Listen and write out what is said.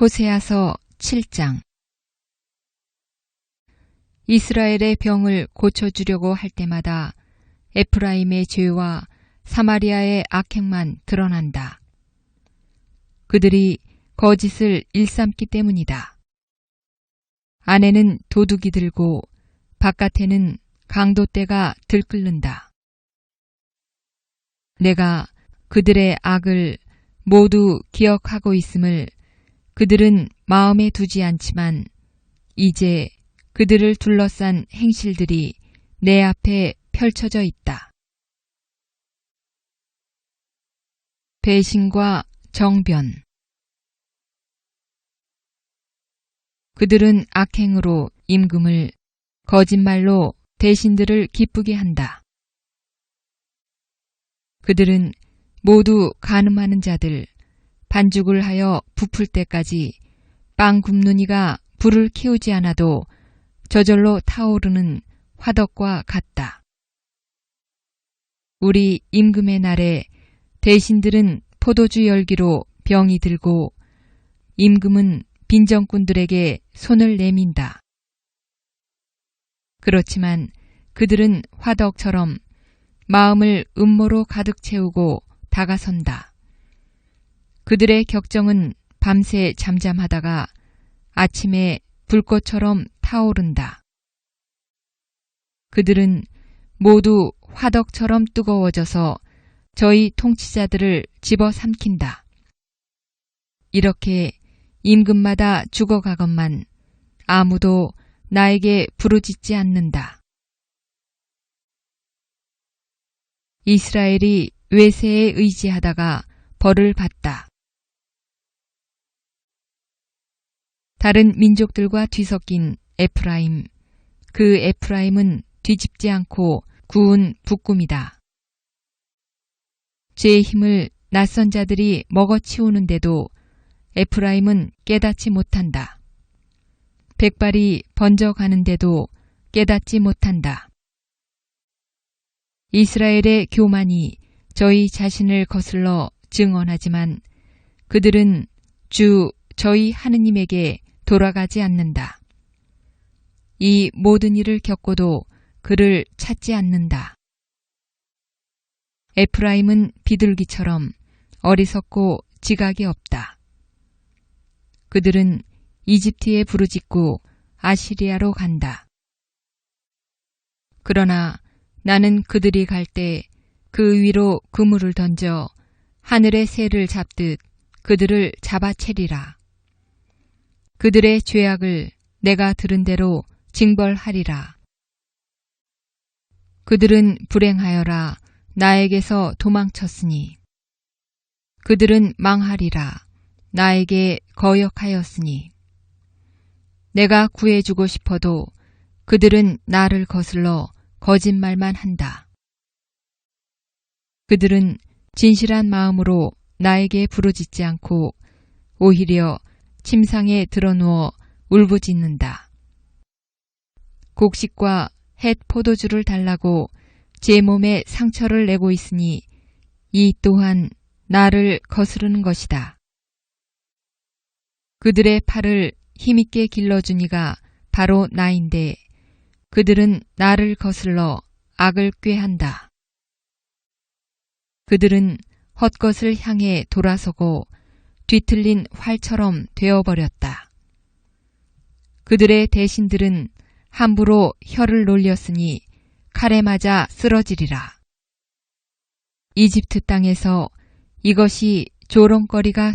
호세아서 7장 이스라엘의 병을 고쳐주려고 할 때마다 에프라임의 죄와 사마리아의 악행만 드러난다. 그들이 거짓을 일삼기 때문이다. 안에는 도둑이 들고 바깥에는 강도떼가 들끓는다. 내가 그들의 악을 모두 기억하고 있음을 그들은 마음에 두지 않지만 이제 그들을 둘러싼 행실들이 내 앞에 펼쳐져 있다. 배신과 정변 그들은 악행으로 임금을 거짓말로 대신들을 기쁘게 한다. 그들은 모두 가늠하는 자들, 반죽을 하여 부풀 때까지 빵 굽는 이가 불을 키우지 않아도 저절로 타오르는 화덕과 같다. 우리 임금의 날에 대신들은 포도주 열기로 병이 들고 임금은 빈정꾼들에게 손을 내민다. 그렇지만 그들은 화덕처럼 마음을 음모로 가득 채우고 다가선다. 그들의 격정은 밤새 잠잠하다가 아침에 불꽃처럼 타오른다. 그들은 모두 화덕처럼 뜨거워져서 저희 통치자들을 집어삼킨다. 이렇게 임금마다 죽어가건만 아무도 나에게 부르짖지 않는다. 이스라엘이 외세에 의지하다가 벌을 받다. 다른 민족들과 뒤섞인 에프라임, 그 에프라임은 뒤집지 않고 구운 북꿈이다. 죄의 힘을 낯선 자들이 먹어치우는데도 에프라임은 깨닫지 못한다. 백발이 번져가는데도 깨닫지 못한다. 이스라엘의 교만이 저희 자신을 거슬러 증언하지만 그들은 주 저희 하느님에게 돌아가지 않는다. 이 모든 일을 겪고도 그를 찾지 않는다. 에프라임은 비둘기처럼 어리석고 지각이 없다. 그들은 이집트에 부르짖고 아시리아로 간다. 그러나 나는 그들이 갈 때 그 위로 그물을 던져 하늘의 새를 잡듯 그들을 잡아채리라. 그들의 죄악을 내가 들은 대로 징벌하리라. 그들은 불행하여라 나에게서 도망쳤으니 그들은 망하리라 나에게 거역하였으니 내가 구해주고 싶어도 그들은 나를 거슬러 거짓말만 한다. 그들은 진실한 마음으로 나에게 부르짖지 않고 오히려 침상에 드러누워 울부짖는다. 곡식과 햇 포도주를 달라고 제 몸에 상처를 내고 있으니 이 또한 나를 거스르는 것이다. 그들의 팔을 힘있게 길러주니가 바로 나인데 그들은 나를 거슬러 악을 꾀한다. 그들은 헛것을 향해 돌아서고 뒤틀린 활처럼 되어버렸다. 그들의 대신들은 함부로 혀를 놀렸으니 칼에 맞아 쓰러지리라. 이집트 땅에서 이것이 조롱거리가 되